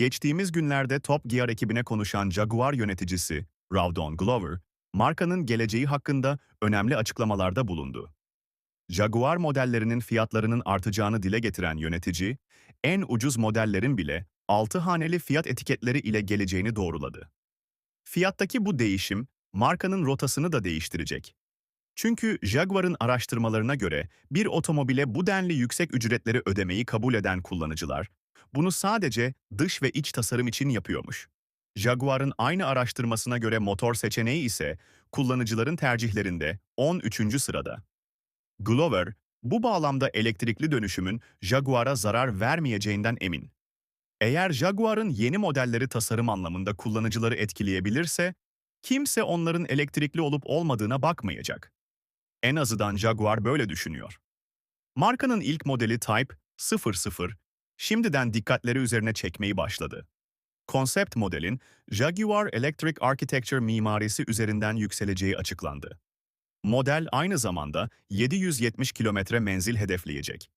Geçtiğimiz günlerde Top Gear ekibine konuşan Jaguar yöneticisi Rawdon Glover, markanın geleceği hakkında önemli açıklamalarda bulundu. Jaguar modellerinin fiyatlarının artacağını dile getiren yönetici, en ucuz modellerin bile 6 haneli fiyat etiketleri ile geleceğini doğruladı. Fiyattaki bu değişim, markanın rotasını da değiştirecek. Çünkü Jaguar'ın araştırmalarına göre bir otomobile bu denli yüksek ücretleri ödemeyi kabul eden kullanıcılar, bunu sadece dış ve iç tasarım için yapıyormuş. Jaguar'ın aynı araştırmasına göre motor seçeneği ise kullanıcıların tercihlerinde 13. sırada. Glover, bu bağlamda elektrikli dönüşümün Jaguar'a zarar vermeyeceğinden emin. Eğer Jaguar'ın yeni modelleri tasarım anlamında kullanıcıları etkileyebilirse, kimse onların elektrikli olup olmadığına bakmayacak. En azından Jaguar böyle düşünüyor. Markanın ilk modeli Type 00 şimdiden dikkatleri üzerine çekmeyi başladı. Konsept modelin Jaguar Electric Architecture mimarisi üzerinden yükseleceği açıklandı. Model aynı zamanda 770 kilometre menzil hedefleyecek.